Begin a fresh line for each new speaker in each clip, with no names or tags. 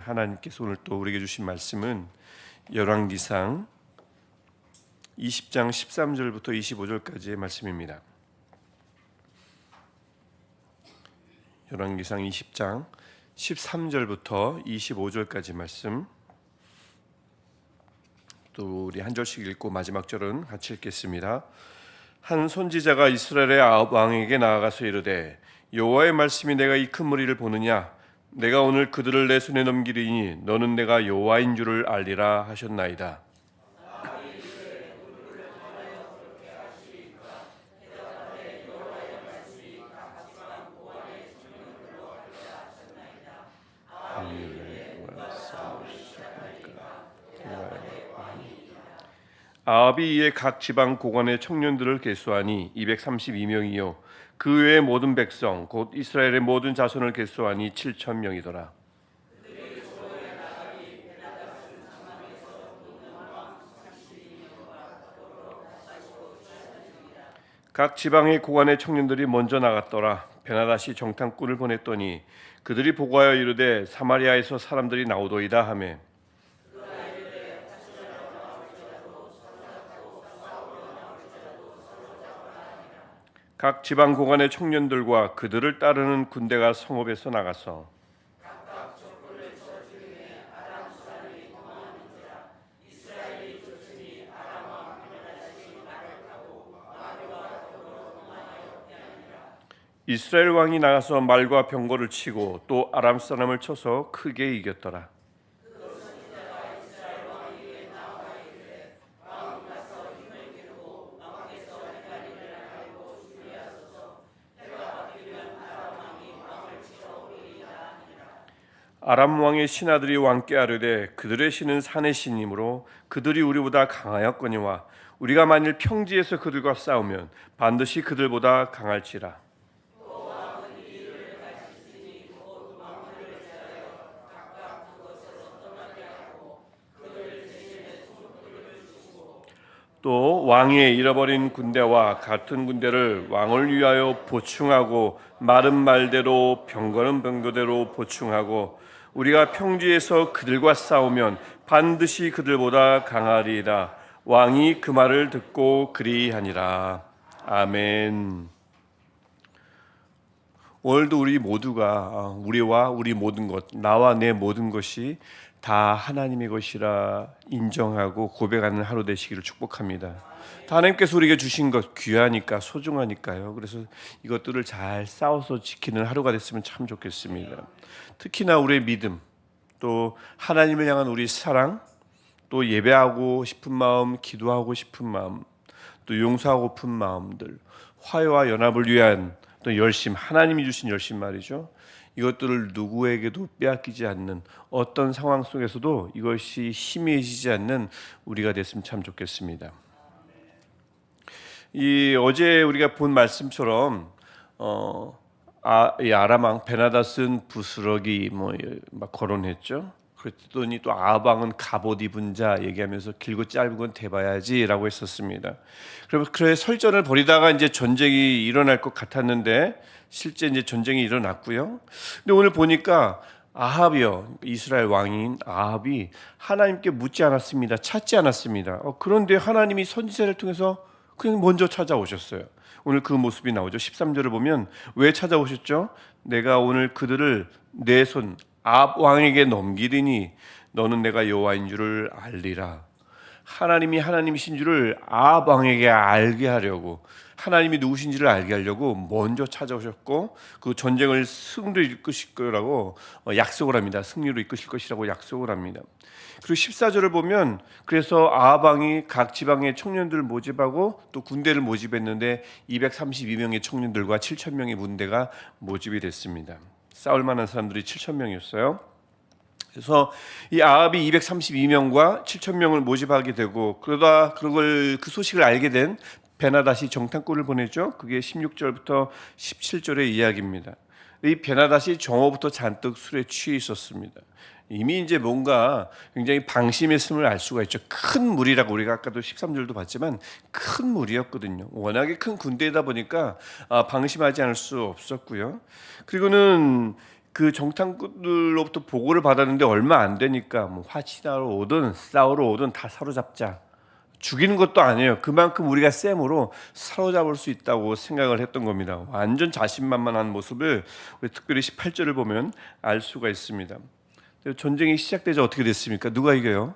하나님께서 오늘 또 우리에게 주신 말씀은 열왕기상 20장 13절부터 25절까지의 말씀입니다. 열왕기상 20장 13절부터 25절까지 말씀 또 우리 한 절씩 읽고 마지막 절은 같이 읽겠습니다. 한 선지자가 이스라엘의 아홉 왕에게 나아가서 이르되 여호와의 말씀이 내가 이 큰 무리를 보느냐 내가 오늘 그들을 내 손에 넘기리니 너는 내가 여호와인 줄을 알리라 하셨나이다. 아합이 각 지방 고관의 청년들을 계수하니 232명이요 그 외의 모든 백성 곧 이스라엘의 모든 자손을 계수하니 7천 명이더라. 각 지방의 고관의 청년들이 먼저 나갔더라. 베나다시 정탐꾼을 보냈더니 그들이 보고하여 이르되 사마리아에서 사람들이 나오도이다 하매 각 지방 고관의 청년들과 그들을 따르는 군대가 성읍에서 나가서 이스라엘 왕이 나가서 말과 병거를 치고 또 아람 사람을 쳐서 크게 이겼더라. 아람 왕의 신하들이 왕께 아뢰되 그들의 신은 산의 신이므로 그들이 우리보다 강하였거니와 우리가 만일 평지에서 그들과 싸우면 반드시 그들보다 강할지라. 또 왕의 잃어버린 군대와 같은 군대를 왕을 위하여 보충하고 마른 말대로 병거는 병거대로 보충하고 우리가 평지에서 그들과 싸우면 반드시 그들보다 강하리이다. 왕이 그 말을 듣고 그리하니라. 아멘. 오늘도 우리 모두가 우리와 우리 모든 것, 나와 내 모든 것이 다 하나님의 것이라 인정하고 고백하는 하루 되시기를 축복합니다. 하나님께서 우리에게 주신 것 귀하니까 소중하니까요. 그래서 이것들을 잘 싸워서 지키는 하루가 됐으면 참 좋겠습니다. 특히나 우리의 믿음, 또 하나님을 향한 우리 사랑, 또 예배하고 싶은 마음, 기도하고 싶은 마음, 또 용서하고픈 마음들, 화해와 연합을 위한 또 열심, 하나님이 주신 열심 말이죠. 이것들을 누구에게도 빼앗기지 않는 어떤 상황 속에서도 이것이 희미해지지 않는 우리가 됐으면 참 좋겠습니다. 이 어제 우리가 본 말씀처럼 어, 아, 이 아람왕 베나다스는 부스러기 뭐 막 거론했죠. 그랬더니 또 아방은 갑옷 입은 자 얘기하면서 길고 짧은 건 대봐야지라고 했었습니다. 그래서 그래 설전을 벌이다가 이제 전쟁이 일어날 것 같았는데 실제 이제 전쟁이 일어났고요. 근데 오늘 보니까 아합이요 이스라엘 왕인 아합이 하나님께 묻지 않았습니다. 찾지 않았습니다. 어, 그런데 하나님이 선지자를 통해서 그냥 먼저 찾아오셨어요. 오늘 그 모습이 나오죠. 13절을 보면 왜 찾아오셨죠? 내가 오늘 그들을 내 손 아합 왕에게 넘기리니 너는 내가 여호와인 줄을 알리라. 하나님이 하나님이신 줄을 아합 왕에게 알게 하려고 하나님이 누구신지를 알게 하려고 먼저 찾아오셨고 그 전쟁을 승리로 이끄실 거라고 약속을 합니다. 승리로 이끄실 것이라고 약속을 합니다. 그리고 14절을 보면 그래서 아합 왕이 각 지방의 청년들을 모집하고 또 군대를 모집했는데 232명의 청년들과 7천 명의 군대가 모집이 됐습니다. 싸울 만한 사람들이 7천 명이었어요. 그래서 이 아합이 232명과 7천 명을 모집하게 되고 그러다 그걸 그 소식을 알게 된 베나다시 정탐꾼을 보내죠. 그게 16절부터 17절의 이야기입니다. 이 베나다시 정오부터 잔뜩 술에 취해 있었습니다. 이미 이제 뭔가 굉장히 방심했음을 알 수가 있죠. 큰 무리라고 우리가 아까도 13절도 봤지만 큰 무리였거든요. 워낙에 큰 군대이다 보니까 아, 방심하지 않을 수 없었고요. 그리고는 그 정탐꾼들로부터 보고를 받았는데 얼마 안 되니까 뭐 화친하러 오든 싸우러 오든 다 사로잡자. 죽이는 것도 아니에요. 그만큼 우리가 셈으로 사로잡을 수 있다고 생각을 했던 겁니다. 완전 자신만만한 모습을 특별히 18절을 보면 알 수가 있습니다. 전쟁이 시작되자 어떻게 됐습니까? 누가 이겨요?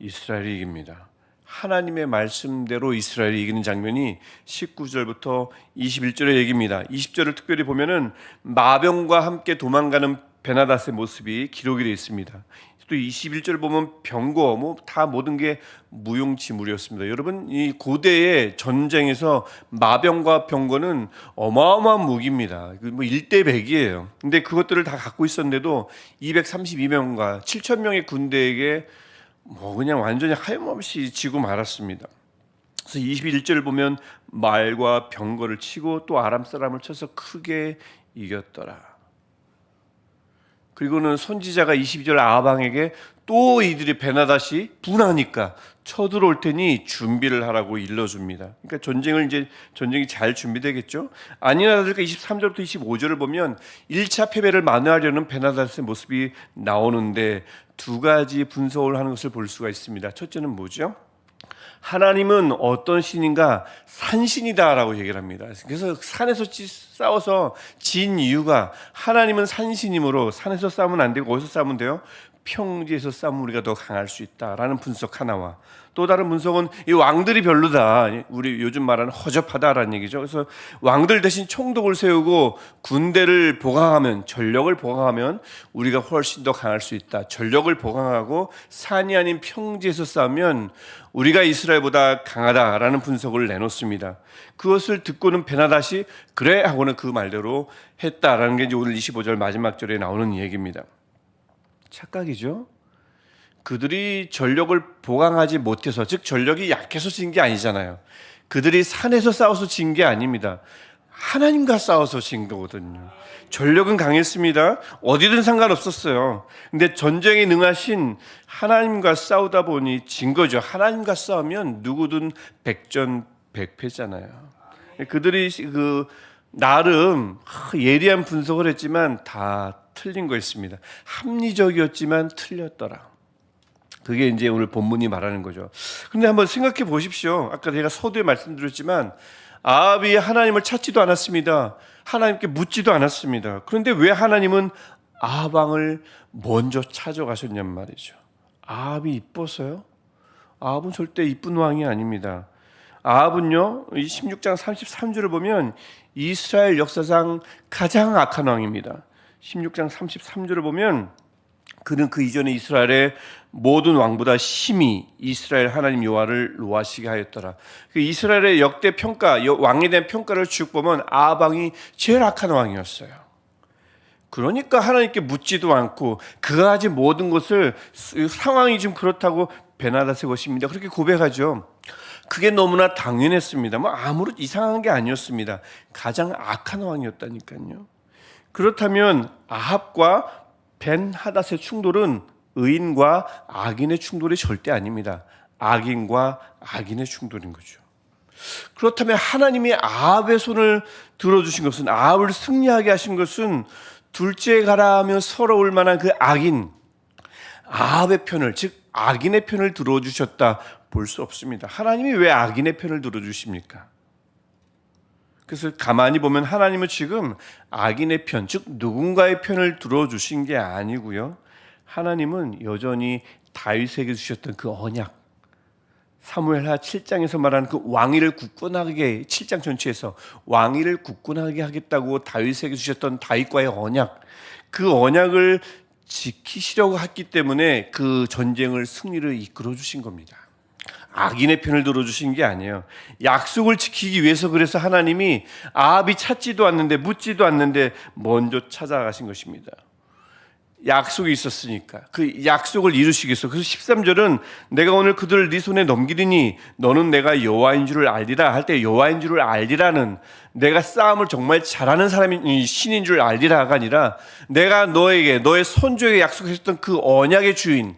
이스라엘이 이깁니다. 하나님의 말씀대로 이스라엘이 이기는 장면이 19절부터 21절의 얘기입니다. 20절을 특별히 보면은 마병과 함께 도망가는 베나닷의 모습이 기록이 되어 있습니다. 또 21절 보면 병거 뭐 다 모든 게 무용지물이었습니다. 여러분 이 고대의 전쟁에서 마병과 병거는 어마어마한 무기입니다. 뭐 1대 100이에요. 근데 그것들을 다 갖고 있었는데도 232명과 7천 명의 군대에게 뭐 그냥 완전히 하염없이 지고 말았습니다. 그래서 21절을 보면 말과 병거를 치고 또 아람 사람을 쳐서 크게 이겼더라. 그리고는 선지자가 22절 아방에게 또 이들이 베나다시 분하니까 쳐들어올 테니 준비를 하라고 일러줍니다. 그러니까 전쟁을 이제 전쟁이 잘 준비되겠죠. 아니나 다를까 23절부터 25절을 보면 1차 패배를 만회하려는 베나다스의 모습이 나오는데 두 가지 분석을 하는 것을 볼 수가 있습니다. 첫째는 뭐죠? 하나님은 어떤 신인가 산신이다라고 얘기를 합니다. 그래서 산에서 찌- 싸워서 진 이유가 하나님은 산신이므로 산에서 싸우면 안 되고 어디서 싸우면 돼요? 평지에서 싸우면 우리가 더 강할 수 있다라는 분석 하나와 또 다른 분석은 이 왕들이 별로다. 우리 요즘 말하는 허접하다라는 얘기죠. 그래서 왕들 대신 총독을 세우고 군대를 보강하면 전력을 보강하면 우리가 훨씬 더 강할 수 있다. 전력을 보강하고 산이 아닌 평지에서 싸우면 우리가 이스라엘보다 강하다라는 분석을 내놓습니다. 그것을 듣고는 베나다시 그래 하고는 그 말대로 했다라는 게 이제 오늘 25절 마지막 절에 나오는 얘기입니다. 착각이죠. 그들이 전력을 보강하지 못해서 즉 전력이 약해서 진 게 아니잖아요. 그들이 산에서 싸워서 진 게 아닙니다. 하나님과 싸워서 진 거거든요. 전력은 강했습니다. 어디든 상관없었어요. 근데 전쟁에 능하신 하나님과 싸우다 보니 진 거죠. 하나님과 싸우면 누구든 백전백패잖아요. 그들이 그 나름 예리한 분석을 했지만 다 틀린 거였습니다. 합리적이었지만 틀렸더라. 그게 이제 오늘 본문이 말하는 거죠. 근데 한번 생각해 보십시오. 아까 제가 서두에 말씀드렸지만 아합이 하나님을 찾지도 않았습니다. 하나님께 묻지도 않았습니다. 그런데 왜 하나님은 아합 왕을 먼저 찾아가셨냔 말이죠. 아합이 이뻐서요? 아합은 절대 이쁜 왕이 아닙니다. 아합은요, 이 16장 33절을 보면 이스라엘 역사상 가장 악한 왕입니다. 16장 33절을 보면 그는 그 이전에 이스라엘의 모든 왕보다 심히 이스라엘 하나님 여호와를 노하시게 하였더라. 그 이스라엘의 역대 평가 여- 왕에 대한 평가를 쭉 보면 아합 왕이 제일 악한 왕이었어요. 그러니까 하나님께 묻지도 않고 그가 하진 모든 것을 스- 상황이 좀 그렇다고 베나다의 것입니다. 그렇게 고백하죠. 그게 너무나 당연했습니다. 뭐 아무런 이상한 게 아니었습니다. 가장 악한 왕이었다니까요. 그렇다면 아합과 벤 하닷의 충돌은 의인과 악인의 충돌이 절대 아닙니다. 악인과 악인의 충돌인 거죠. 그렇다면 하나님이 아합의 손을 들어주신 것은 아합을 승리하게 하신 것은 둘째 가라 하면 서러울 만한 그 악인 아합의 편을 즉 악인의 편을 들어주셨다 볼 수 없습니다. 하나님이 왜 악인의 편을 들어주십니까? 그래서 가만히 보면 하나님은 지금 악인의 편, 즉 누군가의 편을 들어주신 게 아니고요. 하나님은 여전히 다윗에게 주셨던 그 언약, 사무엘하 7장에서 말하는 그 왕위를 굳건하게 7장 전체에서 왕위를 굳건하게 하겠다고 다윗에게 주셨던 다윗과의 언약, 그 언약을 지키시려고 했기 때문에 그 전쟁을 승리를 이끌어 주신 겁니다. 악인의 편을 들어주신 게 아니에요. 약속을 지키기 위해서 그래서 하나님이 아합이 찾지도 않는데 묻지도 않는데 먼저 찾아가신 것입니다. 약속이 있었으니까 그 약속을 이루시기 위해서 그래서 13절은 내가 오늘 그들을 네 손에 넘기리니 너는 내가 여호와인 줄을 알리라 할 때 여호와인 줄을 알리라는 내가 싸움을 정말 잘하는 사람이 신인 줄 알리라가 아니라 내가 너에게 너의 선조에게 약속했던 그 언약의 주인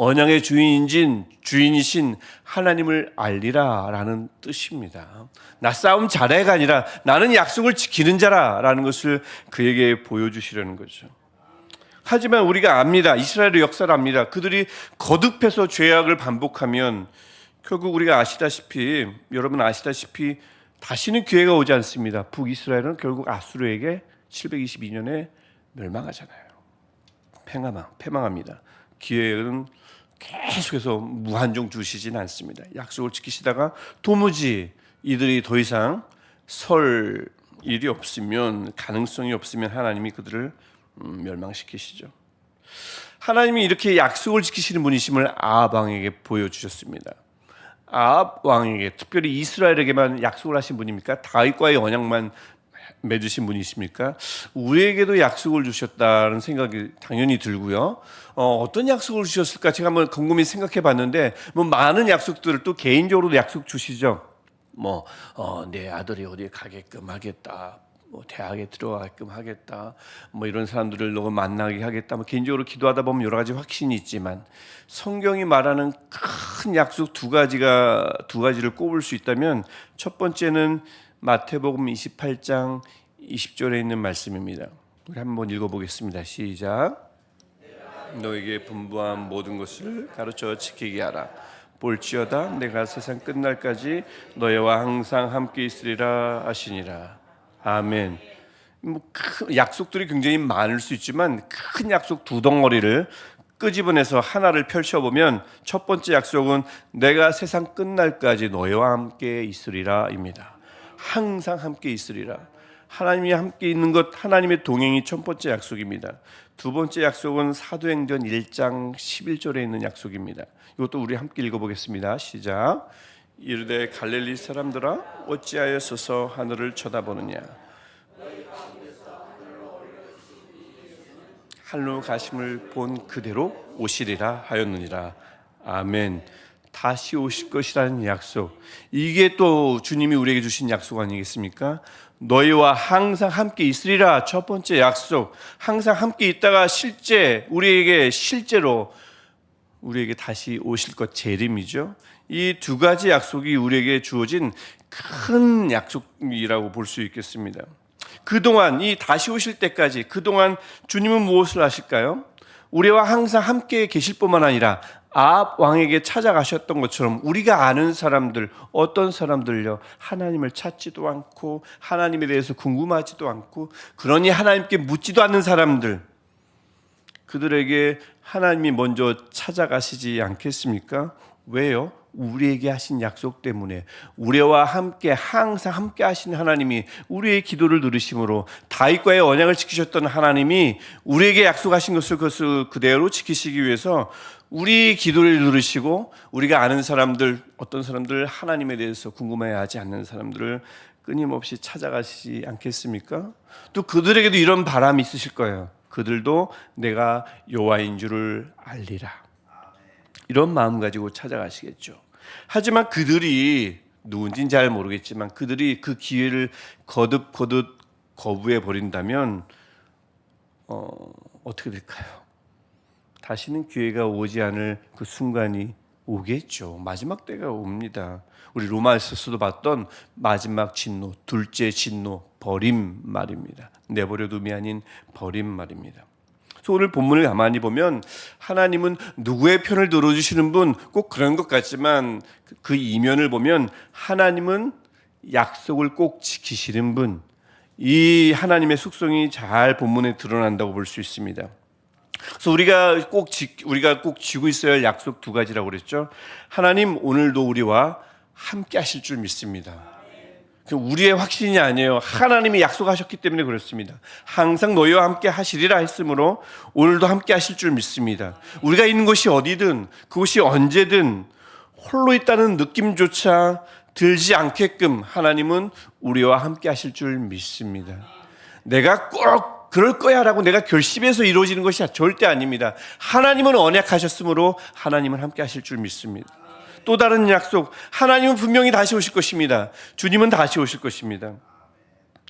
언약의 주인인 주인이신 하나님을 알리라라는 뜻입니다. 나 싸움 잘해가 아니라 나는 약속을 지키는 자라라는 것을 그에게 보여주시려는 거죠. 하지만 우리가 압니다. 이스라엘의 역사를 압니다. 그들이 거듭해서 죄악을 반복하면 결국 우리가 아시다시피 여러분 아시다시피 다시는 기회가 오지 않습니다. 북이스라엘은 결국 아수르에게 722년에 멸망하잖아요. 패망, 패망합니다. 기회는 계속해서 무한정 주시진 않습니다. 약속을 지키시다가 도무지 이들이 더 이상 설 일이 없으면 가능성이 없으면 하나님이 그들을 음, 멸망시키시죠. 하나님이 이렇게 약속을 지키시는 분이심을 아합 왕에게 보여주셨습니다. 아합 왕에게 특별히 이스라엘에게만 약속을 하신 분입니까? 다윗과의 언약만 맺으신 분이십니까? 우리에게도 약속을 주셨다는 생각이 당연히 들고요. 어, 어떤 약속을 주셨을까 제가 한번 곰곰이 생각해 봤는데 뭐 많은 약속들을 또 개인적으로도 약속 주시죠. 뭐, 어, 내 아들이 어디에 가게끔 하겠다. 뭐 대학에 들어가게끔 하겠다. 뭐 이런 사람들을 너무 만나게 하겠다. 뭐 개인적으로 기도하다 보면 여러 가지 확신이 있지만 성경이 말하는 큰 약속 두 가지가 두 가지를 꼽을 수 있다면 첫 번째는 마태복음 28장 20절에 있는 말씀입니다. 우리 한번 읽어보겠습니다. 시작. 너에게 분부한 모든 것을 가르쳐 지키게 하라. 볼지어다 내가 세상 끝날까지 너희와 항상 함께 있으리라 하시니라. 아멘. 뭐큰 약속들이 굉장히 많을 수 있지만 큰 약속 두 덩어리를 끄집어내서 하나를 펼쳐보면 첫 번째 약속은 내가 세상 끝날까지 너희와 함께 있으리라입니다. 항상 함께 있으리라. 하나님이 함께 있는 것 하나님의 동행이 첫 번째 약속입니다. 두 번째 약속은 사도행전 1장 11절에 있는 약속입니다. 이것도 우리 함께 읽어보겠습니다. 시작. 이르되 갈릴리 사람들아 어찌하여 서서 하늘을 쳐다보느냐 하늘로 가심을 본 그대로 오시리라 하였느니라. 아멘. 다시 오실 것이라는 약속. 이게 또 주님이 우리에게 주신 약속 아니겠습니까? 너희와 항상 함께 있으리라. 첫 번째 약속. 항상 함께 있다가 실제 우리에게 실제로 우리에게 다시 오실 것 재림이죠. 이 두 가지 약속이 우리에게 주어진 큰 약속이라고 볼 수 있겠습니다. 그동안 이 다시 오실 때까지 그동안 주님은 무엇을 하실까요? 우리와 항상 함께 계실 뿐만 아니라 아합 왕에게 찾아가셨던 것처럼 우리가 아는 사람들 어떤 사람들요 하나님을 찾지도 않고 하나님에 대해서 궁금하지도 않고 그러니 하나님께 묻지도 않는 사람들 그들에게 하나님이 먼저 찾아가시지 않겠습니까? 왜요? 우리에게 하신 약속 때문에 우리와 함께 항상 함께 하신 하나님이 우리의 기도를 들으심으로 다윗과의 언약을 지키셨던 하나님이 우리에게 약속하신 것을 그것을 그대로 지키시기 위해서 우리 기도를 들으시고 우리가 아는 사람들 어떤 사람들 하나님에 대해서 궁금해하지 않는 사람들을 끊임없이 찾아가시지 않겠습니까? 또 그들에게도 이런 바람이 있으실 거예요. 그들도 내가 여호와인 줄을 알리라. 이런 마음 가지고 찾아가시겠죠. 하지만 그들이 누군지는 잘 모르겠지만 그들이 그 기회를 거듭 거듭 거부해 버린다면 어, 어떻게 될까요? 다시는 기회가 오지 않을 그 순간이 오겠죠. 마지막 때가 옵니다. 우리 로마에서도 봤던 마지막 진노, 둘째 진노, 버림 말입니다. 내버려 둠이 아닌 버림 말입니다. 그래서 오늘 본문을 가만히 보면 하나님은 누구의 편을 들어주시는 분 꼭 그런 것 같지만 그 이면을 보면 하나님은 약속을 꼭 지키시는 분, 이 하나님의 숙성이 잘 본문에 드러난다고 볼 수 있습니다. 그래서 우리가 꼭 지, 우리가 꼭 지고 있어야 할 약속 두 가지라고 그랬죠. 하나님 오늘도 우리와 함께 하실 줄 믿습니다. 그 우리의 확신이 아니에요. 하나님이 약속하셨기 때문에 그렇습니다. 항상 너희와 함께 하시리라 했으므로 오늘도 함께 하실 줄 믿습니다. 우리가 있는 곳이 어디든 그곳이 언제든 홀로 있다는 느낌조차 들지 않게끔 하나님은 우리와 함께 하실 줄 믿습니다. 내가 꼭 그럴 거야 라고 내가 결심해서 이루어지는 것이 절대 아닙니다. 하나님은 언약하셨으므로 하나님은 함께 하실 줄 믿습니다. 또 다른 약속, 하나님은 분명히 다시 오실 것입니다. 주님은 다시 오실 것입니다.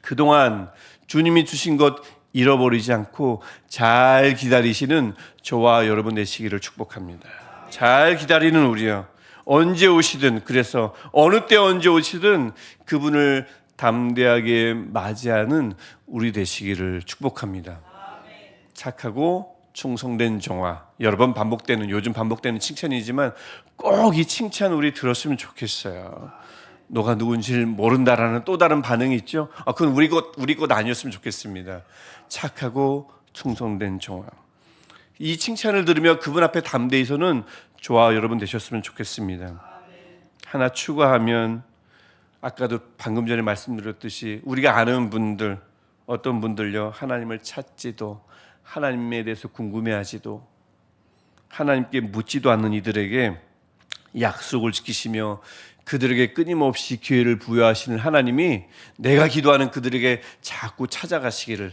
그동안 주님이 주신 것 잃어버리지 않고 잘 기다리시는 저와 여러분 되시기를 축복합니다. 잘 기다리는 우리요. 언제 오시든 그래서 어느 때 언제 오시든 그분을 담대하게 맞이하는 우리 되시기를 축복합니다. 착하고 충성된 종아 여러 번 반복되는 요즘 반복되는 칭찬이지만 꼭 이 칭찬 우리 들었으면 좋겠어요. 너가 누군지를 모른다라는 또 다른 반응이 있죠. 아, 그건 우리 것 우리 것 아니었으면 좋겠습니다. 착하고 충성된 종아. 이 칭찬을 들으며 그분 앞에 담대히서는 저와 여러분 되셨으면 좋겠습니다. 하나 추가하면 아까도 방금 전에 말씀드렸듯이 우리가 아는 분들 어떤 분들요 하나님을 찾지도 하나님에 대해서 궁금해하지도 하나님께 묻지도 않는 이들에게 약속을 지키시며 그들에게 끊임없이 기회를 부여하시는 하나님이 내가 기도하는 그들에게 자꾸 찾아가시기를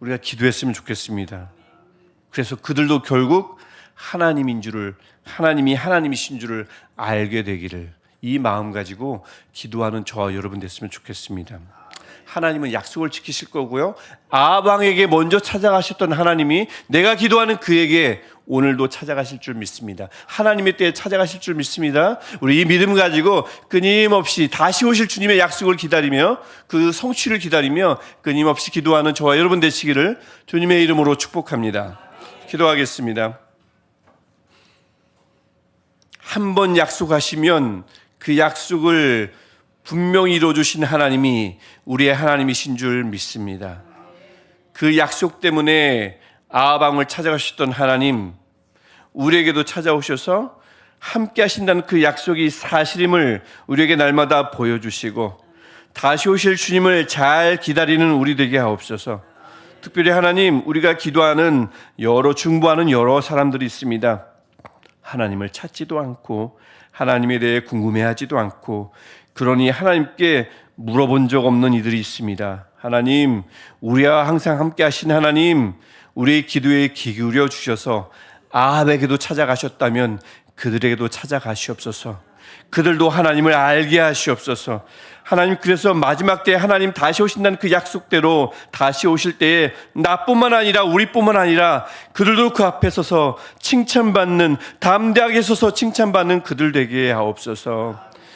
우리가 기도했으면 좋겠습니다. 그래서 그들도 결국 하나님인 줄을 하나님이 하나님이신 줄을 알게 되기를 이 마음 가지고 기도하는 저와 여러분 됐으면 좋겠습니다. 하나님은 약속을 지키실 거고요. 아방에게 먼저 찾아가셨던 하나님이 내가 기도하는 그에게 오늘도 찾아가실 줄 믿습니다. 하나님의 때에 찾아가실 줄 믿습니다. 우리 이 믿음 가지고 끊임없이 다시 오실 주님의 약속을 기다리며 그 성취를 기다리며 끊임없이 기도하는 저와 여러분 되시기를 주님의 이름으로 축복합니다. 기도하겠습니다. 한 번 약속하시면 그 약속을 분명히 이루어주신 하나님이 우리의 하나님이신 줄 믿습니다. 그 약속 때문에 아방을 찾아가셨던 하나님, 우리에게도 찾아오셔서 함께 하신다는 그 약속이 사실임을 우리에게 날마다 보여주시고 다시 오실 주님을 잘 기다리는 우리 되게 하옵소서. 특별히 하나님, 우리가 기도하는 여러 중보하는 여러 사람들이 있습니다. 하나님을 찾지도 않고 하나님에 대해 궁금해하지도 않고 그러니 하나님께 물어본 적 없는 이들이 있습니다. 하나님, 우리와 항상 함께 하신 하나님, 우리의 기도에 귀 기울여 주셔서 아합에게도 찾아가셨다면 그들에게도 찾아가시옵소서. 그들도 하나님을 알게 하시옵소서. 하나님 그래서 마지막 때 하나님 다시 오신다는 그 약속대로 다시 오실 때에 나뿐만 아니라 우리뿐만 아니라 그들도 그 앞에 서서 칭찬받는 담대하게 서서 칭찬받는 그들 되게 하옵소서.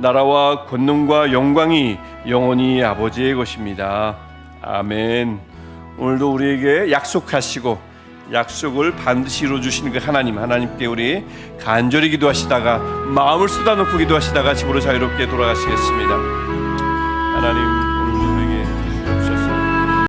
나라와 권능과 영광이 영원히 아버지의 것입니다. 아멘. 오늘도 우리에게 약속하시고 약속을 반드시 이루어 주시는 그 하나님 하나님께 우리 간절히 기도하시다가 마음을 쏟아놓고 기도하시다가 집으로 자유롭게 돌아가시겠습니다.